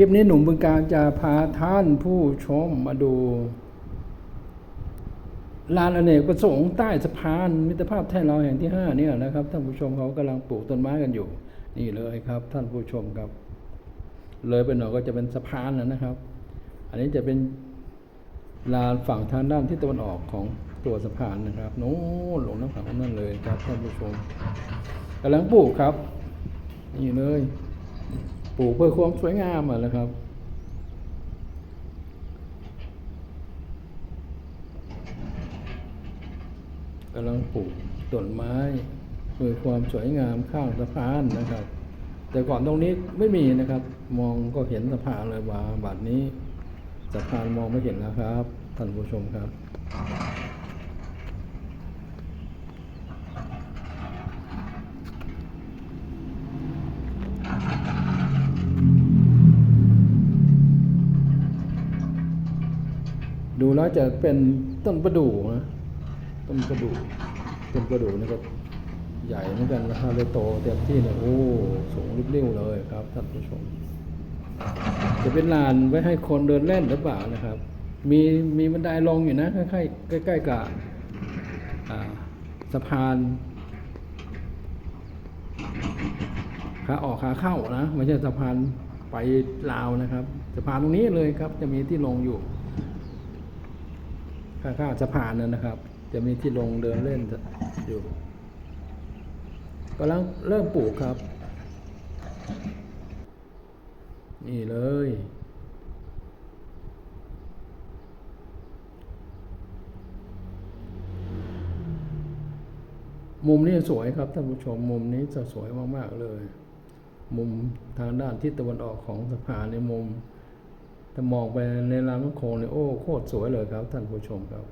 ลิปนี้หนุ่มบึงการจะพาท่านผู้ชมมาดูลานอเนกประสงค์ใต้สะพานมิตรภาพไทยลาวแห่งที่ห้าเนี่ยนะครับท่านผู้ชมเขากำลังปลูกต้นไม้กันอยู่ นี่เลยครับ ท่านผู้ชมครับ เลยไปหน่อยก็จะเป็นสะพานนะครับ อันนี้จะเป็นลานฝั่งทางด้านที่ตะวันออกของตัวสะพานนะครับโน้นลงน้ำขังนั่นเลยครับท่านผู้ชมกำลังปลูกครับ นี่เลย ปลูกเพื่อความสวยงามอะนะครับ กำลังปลูกต้นไม้เพื่อความสวยงามข้างสะพานนะครับ แต่ก่อนตรงนี้ไม่มีนะครับ มองก็เห็นสะพานเลยว่าบัดนี้สะพานมองไม่เห็นแล้วครับท่านผู้ชมครับ ดูแล้วจะเป็นต้นประดู่นะต้นประดู่ต้นประดู่นี่ก็ใหญ่เหมือนกันนะครับเลยโตเต็มที่เนี่ยโอ้สูงริบเรี่ยวเลยครับท่านผู้ชม จะเป็นลานไว้ให้คนเดินเล่นหรือเปล่านะครับ มีมีบันไดลงอยู่นะใกล้ๆใกล้ๆกับอ่าสะพานขาออกขาเข้านะไม่ใช่สะพานไปลาวนะครับ สะพานตรงนี้เลยครับ จะมีที่ลงอยู่ ข้างๆสะพานนั่นนะครับ จะมีที่ลงเดินเล่นอยู่กำลังเริ่มปลูกครับ นี่เลย มุมนี้สวยครับท่านผู้ชมมุมนี้จะสวยมาก ๆ เลย มุมทางด้านทิศตะวันออกของสะพานในมุม ถ้ามองไปในลำน้ำโขงเนี่ยโอ้โคตรสวยเลยครับ ท่านผู้ชมครับ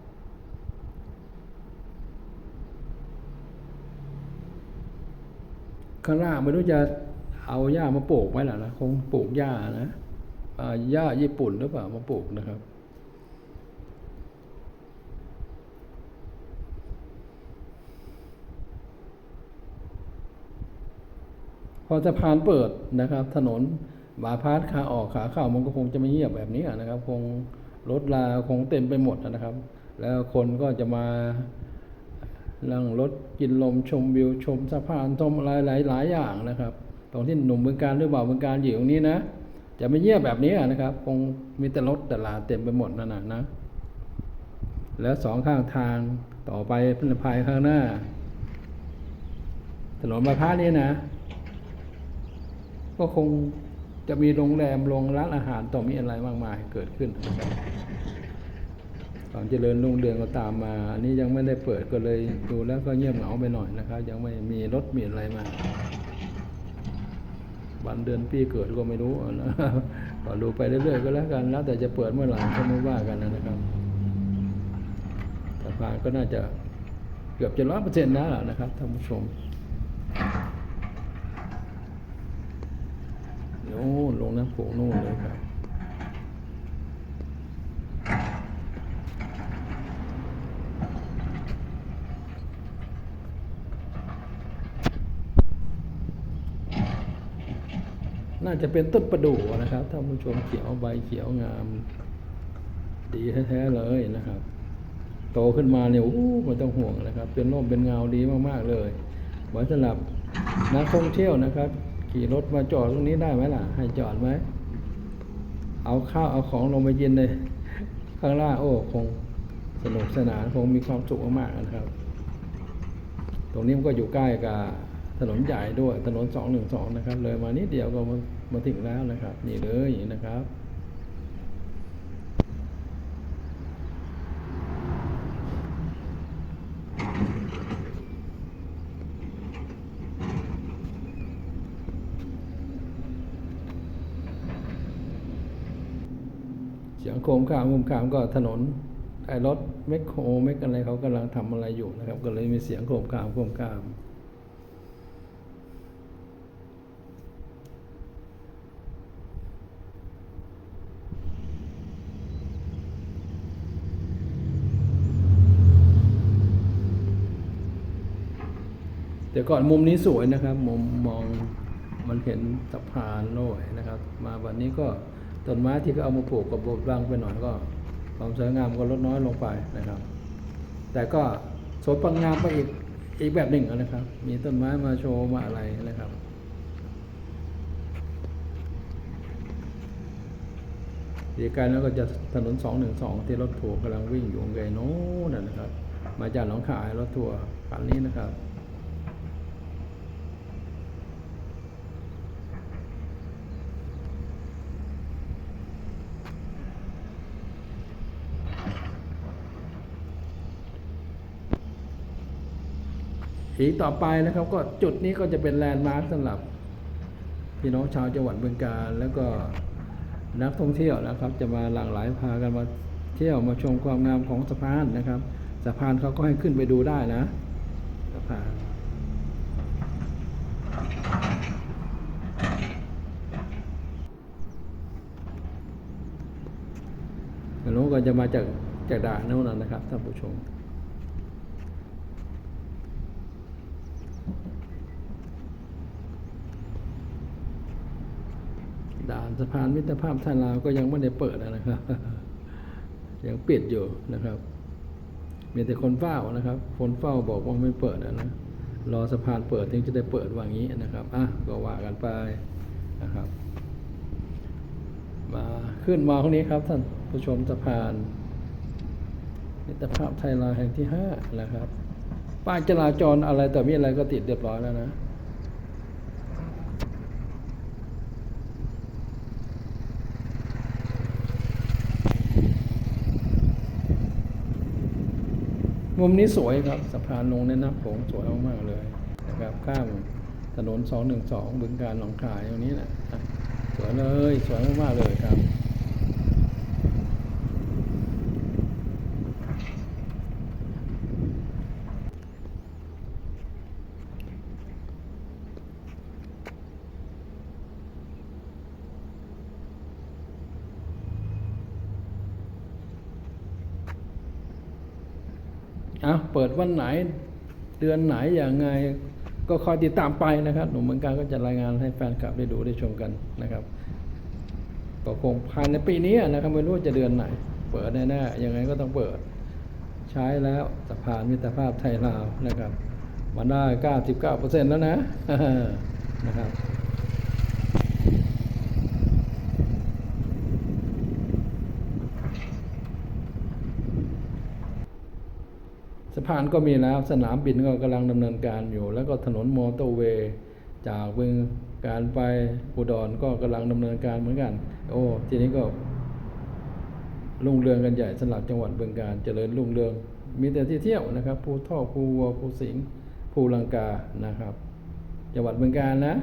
ข้างล่างไม่รู้จะเอาหญ้ามาปลูกไว้หรอนะคงปลูกหญ้านะหญ้าญี่ปุ่นหรือเปล่ามาปลูกนะครับพอสะพานเปิดนะครับ ถนน บาพาสขาออกขาเข้ามันก็คงจะไม่เงียบแบบนี้อะนะครับ คงรถลาคงเต็มไปหมดนะครับ แล้วคนก็จะมานั่งรถกินลมชมวิวชมสะพานชมอะไรหลายหลายอย่างนะครับ ตรงที่หนุ่มเมืองการหรือบ่าเมืองการอยู่ตรงนี้นะ จะไม่เงียบแบบนี้อะนะครับ คงมีแต่รถแต่ลาเต็มไปหมดนั่นนะนะ แล้วสองข้างทางต่อไปพภายข้างหน้า ถนนบาพาสนี้นะ ก็คง จะมีโรงแรมโรงร้านอาหารต่อมีอะไรมากมายเกิดขึ้นนะความเจริญรุ่งเรืองก็ตามมา อันนี้ยังไม่ได้เปิดก็เลยดูแล้วก็เงียบเหงาไปหน่อยนะครับ ยังไม่มีรถมีอะไรมาวันเดือนปีเกิดก็ไม่รู้นะก็ดูไปเรื่อยๆก็แล้วกัน แล้วแต่จะเปิดเมื่อไหร่ก็ไม่ว่ากันนะครับสะพานก็น่าจะเกือบจะร้อยเปอร์เซ็นต์แล้วล่ะนะครับท่านผู้ชม โน่นลงน้ำโขงโน่นเลยครับน่าจะเป็นต้นประดู่นะครับท่านผู้ชมเขียวใบเขียวงาม ดีแท้ๆเลยนะครับ โตขึ้นมาเนี่ยโอ้ไม่ต้องห่วงนะครับ เป็นร่มเป็นเงาดีมากๆเลยไว้สำหรับนักท่องเที่ยวนะครับ ขี่รถมาจอดตรงนี้ได้ไหมล่ะ ให้จอดไหม เอาข้าวเอาของลงไปเย็นเลย ข้างล่างโอ้คงสนุกสนานคงมีความสุขมากๆนะครับ ตรงนี้มันก็อยู่ใกล้กับถนนใหญ่ด้วยถนนสองหนึ่งสองนะครับ เลยมานิดเดียวก็มามาถึงแล้วนะครับ นี่เลยนะครับ โคมขามโคมขามก็ถนนไอ้รถเมคโครเมคอะไรเขากำลังทำอะไรอยู่นะครับ ก็เลยมีเสียงโคมขามโคมขามแต่ก่อนมุมนี้สวยนะครับ มุมมองมันเห็นสะพานโน้ยนะครับ มาวันนี้ก็ ต้นไม้ที่เขาเอามาปลูกกับบดบังไปหน่อยก็ความสวยงามก็ลดน้อยลงไปนะครับ แต่ก็สวยปังงามไปอีกอีกแบบหนึ่งนะครับ มีต้นไม้มาโชว์มาอะไรนะครับดีไกลแล้วก็จะถนนสองหนึ่งสองที่รถทัวร์กำลังวิ่งอยู่ไกลโน้นนะนะครับ มาจากหนองคายรถทัวร์คันนี้นะครับ อีกต่อไปนะครับ ก็จุดนี้ก็จะเป็นแลนด์มาร์คสำหรับพี่น้องชาวจังหวัดบึงกาฬแล้วก็นักท่องเที่ยวนะครับ จะมาหลั่งไหลพากันมาเที่ยวมาชมความงามของสะพานนะครับสะพานเขาก็ให้ขึ้นไปดูได้นะสะพานแล้วนู้นก็จะมาจากจากด่านนู้นนะครับท่านผู้ชม ด่านสะพานมิตรภาพไทยลาวก็ยังไม่ได้เปิดนะครับ ยังปิดอยู่นะครับ มีแต่คนเฝ้านะครับ คนเฝ้าบอกว่าไม่เปิดนะนะรอสะพานเปิดถึงจะได้เปิดว่างี้นะครับอะก็ว่ากันไปนะครับ มาขึ้นมาตรงนี้ครับท่านผู้ชมสะพานมิตรภาพไทยลาวแห่งที่ห้านะครับป้ายจราจรอะไรแต่มีอะไรก็ติดเรียบร้อยแล้วนะ มุมนี้สวยครับสะพานลงในน้ำโขงสวยมากๆเลยนะครับข้ามถนน 212บึงการหนองคายตรงนี้แหละสวยเลยสวยมากๆเลยครับ อาเปิดวันไหนเดือนไหนอย่างไง ก็คอยติดตามไปนะครับ หนุ่มเมืองการก็จะรายงานให้แฟนคลับได้ดูได้ชมกันนะครับก็คงภายในปีนี้นะครับไม่รู้จะเดือนไหน เปิดแน่ๆยังไงก็ต้องเปิด ใช้แล้วสะพานมิตรภาพไทยลาวนะครับมาได้ 99%แล้วนะนะครับ พานก็มีแล้ว สนามบินก็กำลังดำเนินการอยู่ แล้วก็ถนนมอเตอร์เวย์จากบึงการไปอุดรก็กำลังดำเนินการเหมือนกัน โอ้ทีนี้ก็รุ่งเรืองกันใหญ่สำหรับจังหวัดบึงการเจริญรุ่งเรือง มีแต่ที่เที่ยวนะครับภูท่อภูวัวภูสิงห์ภูลังกานะครับ จังหวัดบึงการนะ